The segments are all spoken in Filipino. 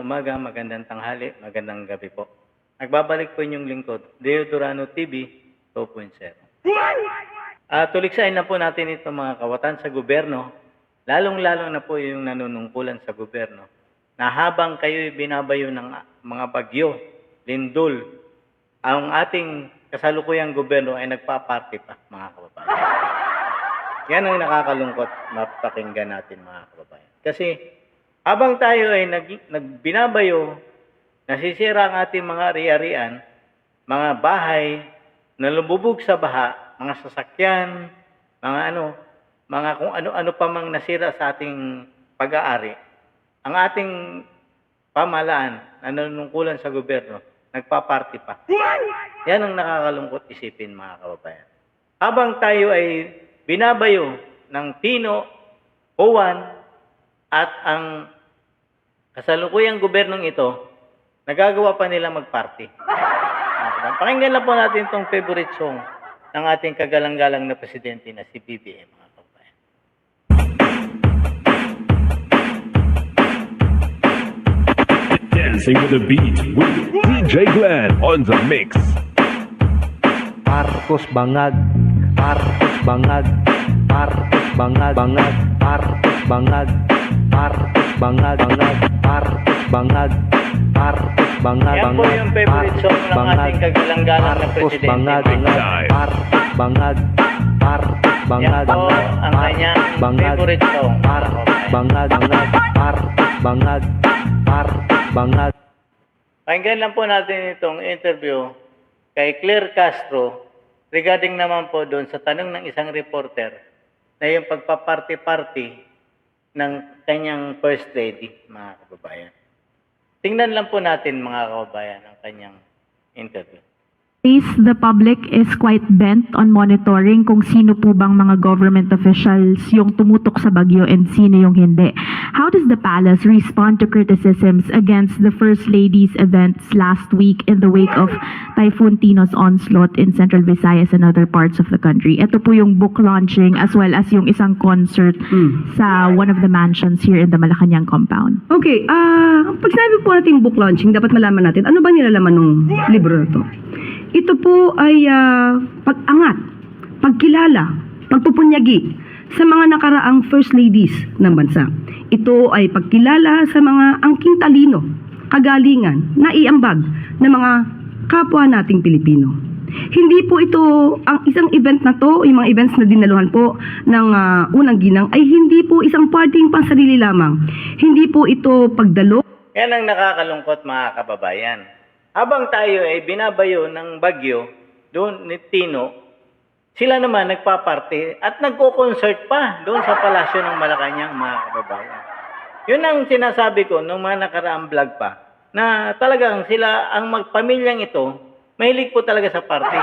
umaga, magandang tanghali, magandang gabi po. Nagbabalik po inyong lingkod, Deodorano TV 2.0. Ah, tuliksain na po natin itong mga kawatan sa gobyerno, lalong-lalo na po yung nanunungkulan sa gobyerno, na habang kayo'y binabayo ng mga bagyo, lindol, ang ating kasalukuyang gobyerno ay nagpa-party pa, mga kababayan. Yan ang nakakalungkot mapakinggan natin mga kababayan. Kasi habang tayo ay nag, nagbinabayo, nasisira ang ating mga ari-arian, mga bahay, nalububog sa baha, mga sasakyan, mga ano, mga kung ano-ano pa mang nasira sa ating pag-aari, ang ating pamalaan na nanunungkulan sa gobyerno, nagpa-party pa. Yan ang nakakalungkot isipin mga kababayan. Habang tayo ay binabayo ng Tino, Juan, at ang kasalukuyang gobyernong ito, nagagawa pa nila mag-party. Kababayan, Pakinggan lang po natin itong favorite song ng ating kagalang-galang na presidente na si BBM. Dancing with the beat with DJ Glenn on the mix. Marcos Bangag, Marcos Bangag, Marcos Bangag, Bangag, Marcos Bangag, Marcos Bangag, Bangag, Marcos Bangag, Marcos Bangag, Yan po yung favorite song ng ating kagalang-galang na presidente. Bangag, Big Bangag. Marcos Bangag, Yan po Bangag, ang kanyang Bangag, favorite song. Marcos Bangag, Bangag, Marcos Bangag, Marcos Bangag, Pakinggan lang po natin itong interview kay Claire Castro regarding naman po doon sa tanong ng isang reporter na yung pagpaparty-party ng kanyang first lady, mga kababayan. Tingnan lang po natin, mga kababayan, ang kanyang interview. Is the public is quite bent on monitoring kung sino po bang mga government officials yung tumutok sa bagyo and sino yung hindi. How does the palace respond to criticisms against the First Lady's events last week in the wake of Typhoon Tino's onslaught in Central Visayas and other parts of the country? Ito po yung book launching as well as yung isang concert sa one of the mansions here in the Malacanang compound. Okay, ah, pag sinabi po natin book launching, dapat malaman natin ano ba nilalaman ng libro na to. Ito po ay ah, pag-angat, pagkilala, pagpupunyagi sa mga nakaraang first ladies ng bansa. Ito ay pagkilala sa mga angking talino, kagalingan, naiambag ng mga kapwa nating Pilipino. Hindi po ito, ang isang event na to, yung mga events na dinaluhan po ng ah, unang ginang, ay hindi po isang parting pansarili lamang. Hindi po ito pagdalo Yan ang nakakalungkot, mga kababayan. Habang tayo ay binabayo ng bagyo doon ni Tino, sila naman nagpa-party at nagko-concert pa doon sa palasyo ng Malacanang, mga kababayan. Yun ang sinasabi ko nung mga nakaraang vlog pa, na talagang sila, ang magpamilyang ito, mahilig po talaga sa party.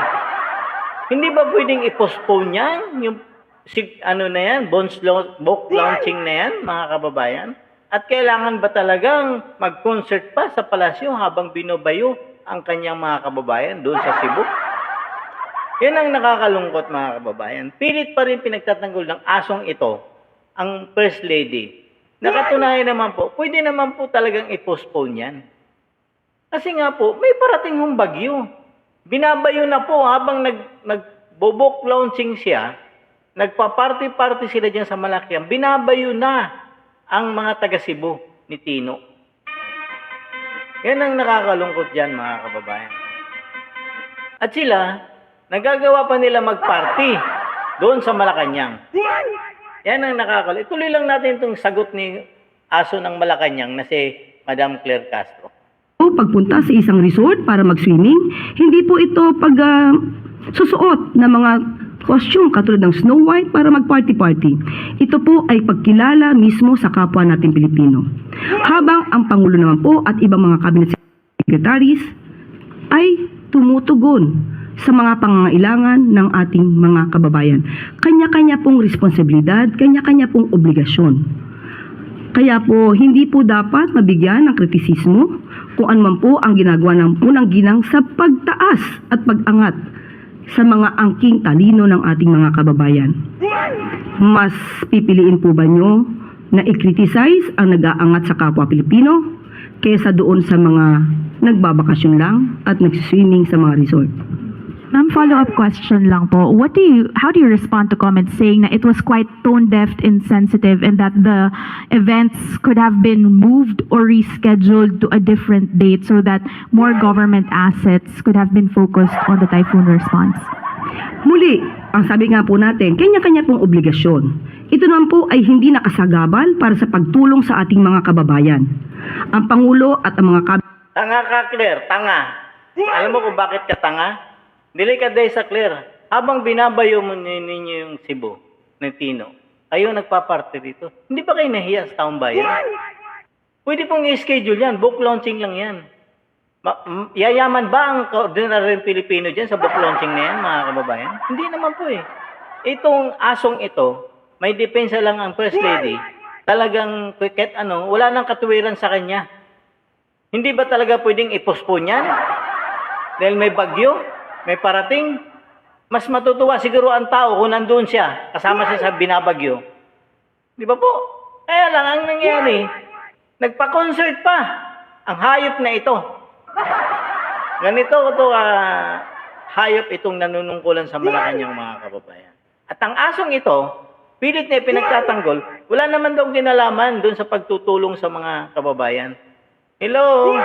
Hindi ba pwedeng i-postpone yan? Yung sig, ano na yan, bones lo- book launching na yan, mga kababayan? At kailangan ba talagang mag-concert pa sa palasyo habang binobayo ang kanyang mga kababayan doon sa Cebu? Yan ang nakakalungkot mga kababayan. Pilit pa rin pinagtatanggol ng asong ito, ang First Lady. Nakatunayan naman po, pwede naman po talagang i-postpone yan. Kasi nga po, may parating hong bagyo. Binabayo na po habang nag, nagbobok launching siya, nagpa-party-party sila dyan sa Malakiang, binabayo na ang mga taga Cebu ni Tino. Yan ang nakakalungkot dyan mga kababayan. At sila, nagagawa pa nila mag-party doon sa Malacanang. Yan ang nakakalungkot. Ituloy lang natin itong sagot ni aso ng Malacanang na si Madam Claire Castro. pagpunta sa isang resort para mag-swimming, hindi po ito pag ah, susuot ng mga costume katulad ng Snow White para mag-party-party. Ito po ay pagkilala mismo sa kapwa nating Pilipino. Habang ang Pangulo naman po at ibang mga cabinet secretaries ay tumutugon sa mga pangangailangan ng ating mga kababayan. Kanya-kanya pong responsibilidad, kanya-kanya pong obligasyon. Kaya po, hindi po dapat mabigyan ng kritisismo kung anuman po ang ginagawa ng unang ginang sa pagtaas at pag-angat sa mga angking talino ng ating mga kababayan. Mas pipiliin po ba nyo na i-criticize ang nag-aangat sa kapwa Pilipino kesa doon sa mga nagbabakasyon lang at nagsiswimming sa mga resort. Ma'am, follow-up question lang po. What do you, how do you respond to comments saying that it was quite tone-deaf, insensitive, and that the events could have been moved or rescheduled to a different date so that more government assets could have been focused on the typhoon response? Muli, ang sabi nga po natin, kanya-kanya pong obligasyon. Ito naman po ay hindi nakasagabal para sa pagtulong sa ating mga kababayan. Ang Pangulo at ang mga kab- Tanga ka, Claire. Tanga. Alam mo kung bakit ka tanga? Dili ka day sa Claire. Habang binabayo mo ni- ninyo yung Cebu ng Tino, kayo nagpaparte dito. Hindi ba kayo nahiya sa taong bayan? Pwede pong i-schedule yan. Book launching lang yan. Ma- m- yayaman ba ang ordinaryong Pilipino dyan sa book launching na yan, mga kababayan? Hindi naman po eh. Itong asong ito, may depensa lang ang First Lady. Talagang, kahit ano, wala nang katuwiran sa kanya. Hindi ba talaga pwedeng i-postpone yan? Dahil may bagyo, may parating. Mas matutuwa siguro ang tao kung nandun siya, kasama siya sa binabagyo. Di ba po? Kaya lang ang nangyari, nagpa-concert pa ang hayop na ito. Ganito ito ah, hayop itong nanunungkulan sa Malacanang mga kababayan. At ang asong ito, pilit na pinagtatanggol, wala naman daw kinalaman doon sa pagtutulong sa mga kababayan. Hello?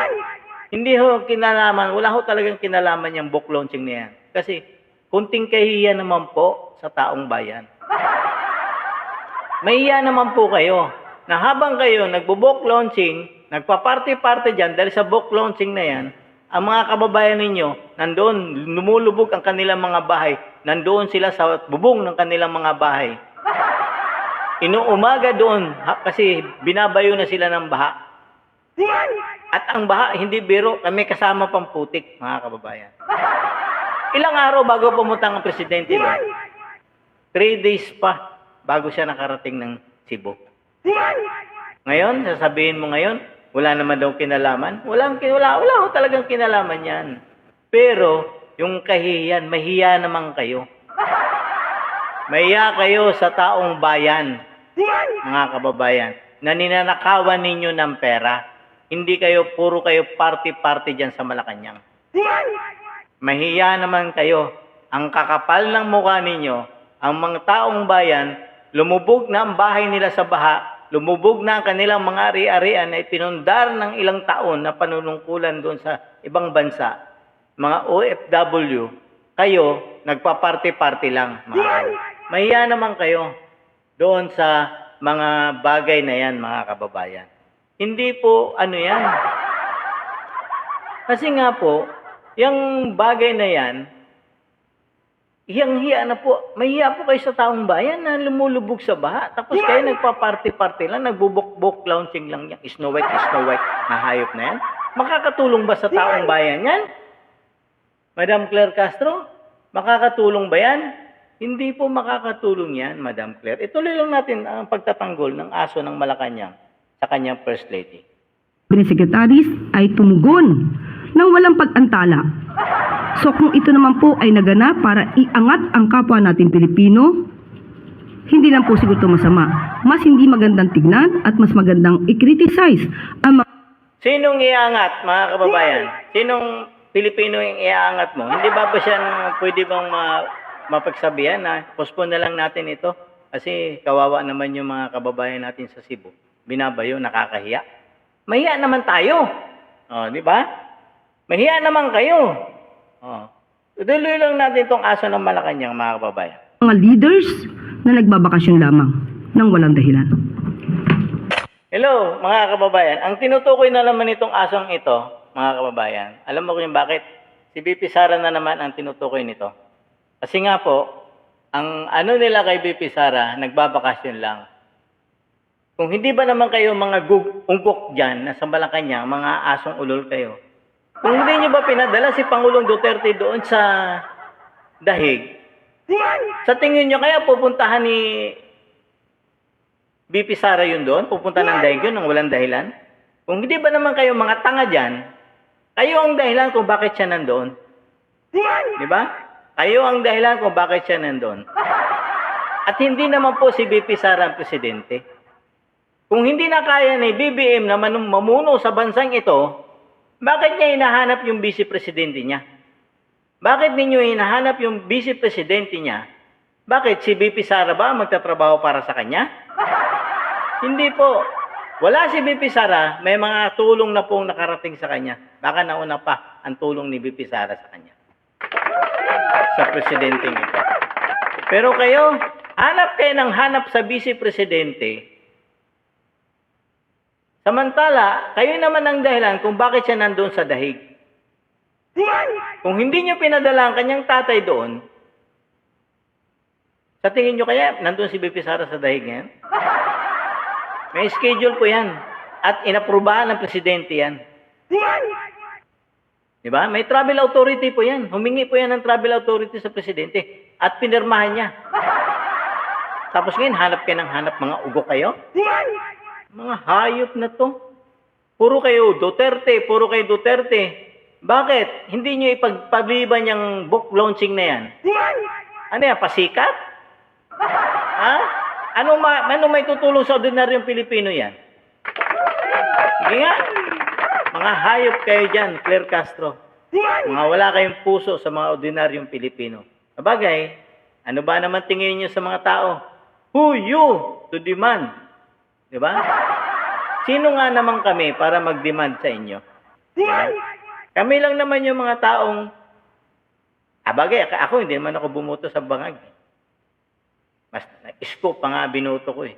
Hindi ho kinalaman, wala ho talagang kinalaman yung book launching na yan. Kasi kunting kahiya naman po sa taong bayan. Mahiya naman po kayo na habang kayo nagbo-book launching, nagpa-party-party dyan dahil sa book launching na yan, ang mga kababayan ninyo, nandoon, lumulubog ang kanilang mga bahay, nandoon sila sa bubong ng kanilang mga bahay. Inuumaga doon ha, kasi binabayo na sila ng baha. At ang baha, hindi biro, kami kasama pang putik, mga kababayan. Ilang araw bago pumunta ang presidente doon? Three days pa bago siya nakarating ng Cebu. Ngayon, sasabihin mo ngayon, wala naman daw kinalaman. Walang, wala, wala ho talagang kinalaman yan. Pero, yung kahihiyan, mahiya naman kayo. Mahiya kayo sa taong bayan, mga kababayan, na ninanakawan ninyo ng pera. Hindi kayo, puro kayo party-party dyan sa Malacanang. Mahiya naman kayo. Ang kakapal ng mukha ninyo, ang mga taong bayan, lumubog na ang bahay nila sa baha, lumubog na ang kanilang mga ari-arian na ipinundar ng ilang taon na panunungkulan doon sa ibang bansa. Mga OFW, kayo, nagpa-party-party lang. Mga. Mahiya naman kayo doon sa mga bagay na yan, mga kababayan. Hindi po ano yan. Kasi nga po, yung bagay na yan, hiyang-hiya na po, mahiya po kayo sa taong bayan na lumulubog sa baha. Tapos kayo nagpa-party-party lang, nagbubok-bok launching lang yan. Snow White, Snow White, na hayop na yan. Makakatulong ba sa taong bayan yan? Madam Claire Castro, makakatulong ba yan? Hindi po makakatulong yan, Madam Claire. Ituloy lang natin ang pagtatanggol ng aso ng Malacanang sa kanyang First Lady. Secretaries ay tumugon ng walang pag-antala. So kung ito naman po ay naganap para iangat ang kapwa natin Pilipino, hindi lang po siguro masama. Mas hindi magandang tignan at mas magandang i-criticize ang mga Sinong iangat, mga kababayan? Sinong Pilipino yung iaangat mo? Hindi ba ba siya pwede bang ma- mapagsabihan na postpone na lang natin ito? Kasi kawawa naman yung mga kababayan natin sa Cebu. Binabayo, nakakahiya. Mahiya naman tayo. Oh, di ba? Mahiya naman kayo. Oh. Tuloy lang natin itong aso ng Malacanang, mga kababayan. mga leaders na nagbabakasyon lamang ng walang dahilan. Hello, mga kababayan. Ang tinutukoy na naman itong asong ito, mga kababayan, alam mo kung bakit? Si BP Sara na naman ang tinutukoy nito. Kasi nga po, ang ano nila kay BP Sara, nagbabakasyon lang. Kung hindi ba naman kayo mga ungkok dyan, nasa Malacanang, mga asong ulol kayo, kung hindi nyo ba pinadala si Pangulong Duterte doon sa dahig, sa tingin nyo kaya pupuntahan ni BP Sara yun doon? Pupunta ng dahig yun ng walang dahilan? Kung hindi ba naman kayo mga tanga dyan, kayo ang dahilan kung bakit siya nandoon. Di ba? Kayo ang dahilan kung bakit siya nandoon. At hindi naman po si BP Sara ang presidente. Kung hindi na kaya ni BBM na mamuno sa bansang ito, bakit niya hinahanap yung vice presidente niya? Bakit ninyo hinahanap yung vice presidente niya? Bakit si BP Sara ba magtatrabaho para sa kanya? Hindi po. Wala si BP Sara, may mga tulong na pong nakarating sa kanya. Baka nauna pa ang tulong ni BP Sara sa kanya. Sa presidenteng ito. Pero kayo, hanap kayo ng hanap sa vice presidente. Samantala, kayo naman ang dahilan kung bakit siya nandun sa dahig. Kung hindi niyo pinadala ang kanyang tatay doon, sa tingin niyo kaya nandun si BP Sara sa dahig ngayon? May schedule po yan. At inaprubahan ng presidente yan. Di ba? May travel authority po yan. Humingi po yan ng travel authority sa presidente. At pinirmahan niya. Tapos ngayon, hanap kayo ng hanap mga ugo kayo? Mga hayop na to. Puro kayo Duterte, puro kayo Duterte. Bakit? Hindi nyo ipagpaliban yung book launching na yan? Ano yan, pasikat? Ha? Ano ma ano may tutulong sa ordinaryong Pilipino yan? Sige nga. Mga hayop kayo dyan, Claire Castro. Mga wala kayong puso sa mga ordinaryong Pilipino. Sabagay, ano ba naman tingin niyo sa mga tao? Who you to demand? Di ba? Sino nga naman kami para mag-demand sa inyo? Di ba? Kami lang naman yung mga taong, abagay, ako hindi naman ako bumuto sa bangag. Mas isko pa nga binuto ko eh.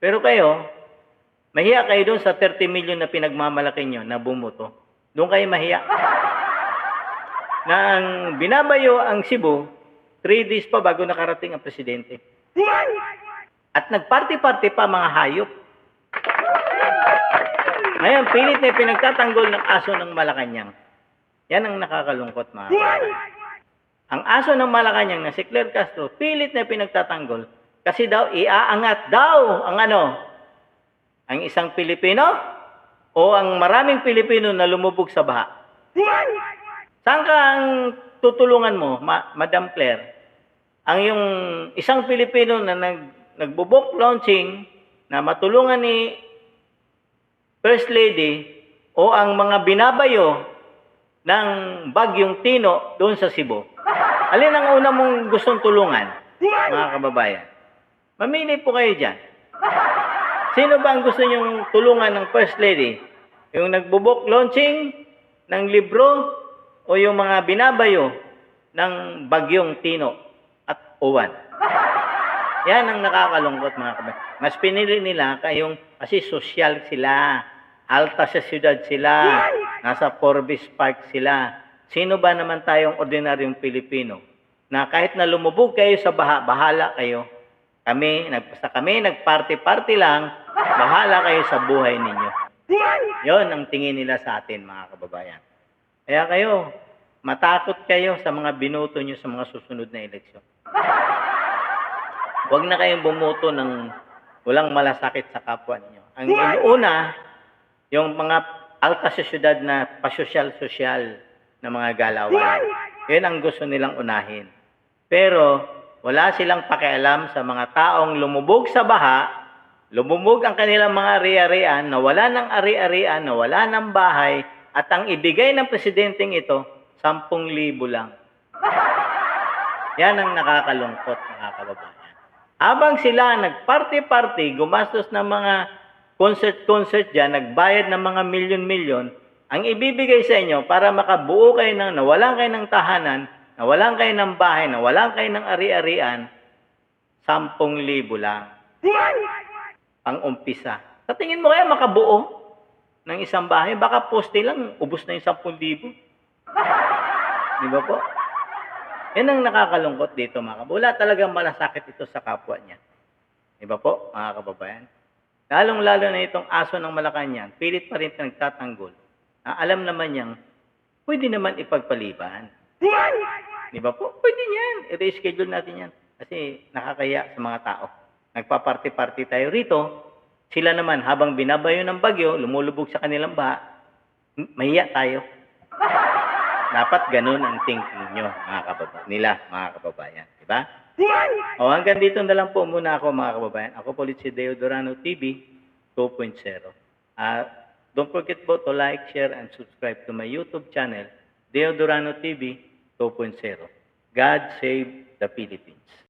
Pero kayo, mahiya kayo doon sa 30 million na pinagmamalaki nyo na bumuto. Doon kayo mahiya. Na ang binabayo ang Cebu, 3 days pa bago nakarating ang presidente. At nagparty-party pa mga hayop. Ngayon, pilit na pinagtatanggol ng aso ng Malacanang. Yan ang nakakalungkot mga kababayan. Ang aso ng Malacanang na si Claire Castro, pilit na pinagtatanggol kasi daw iaangat daw ang ano, ang isang Pilipino o ang maraming Pilipino na lumubog sa baha. Saan ka ang tutulungan mo, Ma- Madam Claire? Ang yung isang Pilipino na nag, nagbubok launching na matulungan ni First Lady o ang mga binabayo ng bagyong Tino doon sa Cebu. Alin ang una mong gustong tulungan, mga kababayan? Mamili po kayo dyan. Sino ba ang gusto nyong tulungan ng First Lady? Yung nagbubok launching ng libro o yung mga binabayo ng bagyong Tino at Uwan? Yan ang nakakalungkot mga kababayan. Mas pinili nila kayong kasi sosyal sila. Alta sa syudad sila. Nasa Forbes Park sila. Sino ba naman tayong ordinaryong Pilipino? Na kahit na lumubog kayo sa baha, bahala kayo. Kami, nagpasta kami, nagparty-party lang, bahala kayo sa buhay ninyo. Yon ang tingin nila sa atin mga kababayan. Kaya kayo, matakot kayo sa mga binoto nyo sa mga susunod na eleksyon. Huwag na kayong bumuto ng walang malasakit sa kapwa ninyo. Ang una, yung mga alta sa syudad na pasosyal-sosyal na mga galawan. Yun ang gusto nilang unahin. Pero wala silang pakialam sa mga taong lumubog sa baha, lumubog ang kanilang mga ari-arian, na wala ng ari-arian, na wala ng bahay, at ang ibigay ng presidenteng ito, 10,000 lang. Yan ang nakakalungkot mga kababayan. Habang sila nagparty-party, gumastos ng mga concert-concert dyan, nagbayad ng mga milyon-milyon, ang ibibigay sa inyo para makabuo kayo ng, nawalan kayo ng tahanan, nawalan kayo ng bahay, nawalan kayo ng ari-arian, 10,000 lang. Ang umpisa. Sa tingin mo kaya makabuo ng isang bahay? Baka poste lang, ubos na yung 10,000. Di ba po? Yan ang nakakalungkot dito mga kababayan. Wala talagang malasakit ito sa kapwa niya. Di ba po, mga kababayan? Lalong-lalo na itong aso ng Malacanang, pilit pa rin nagtatanggol. Na alam naman niyang, pwede naman ipagpaliban. Di ba po? Pwede yan. I-reschedule natin yan. Kasi nakakaya sa mga tao. Nagpa-party-party tayo rito. Sila naman, habang binabayo ng bagyo, lumulubog sa kanilang baha, mahiya tayo. Dapat ganun ang thinking nyo, mga kababa, nila, mga kababayan. Diba? O hanggang dito na lang po muna ako, mga kababayan. Ako po ulit si Deo Durano TV 2.0. Uh, ah, don't forget po to like, share, and subscribe to my YouTube channel, Deo Durano TV 2.0. God save the Philippines.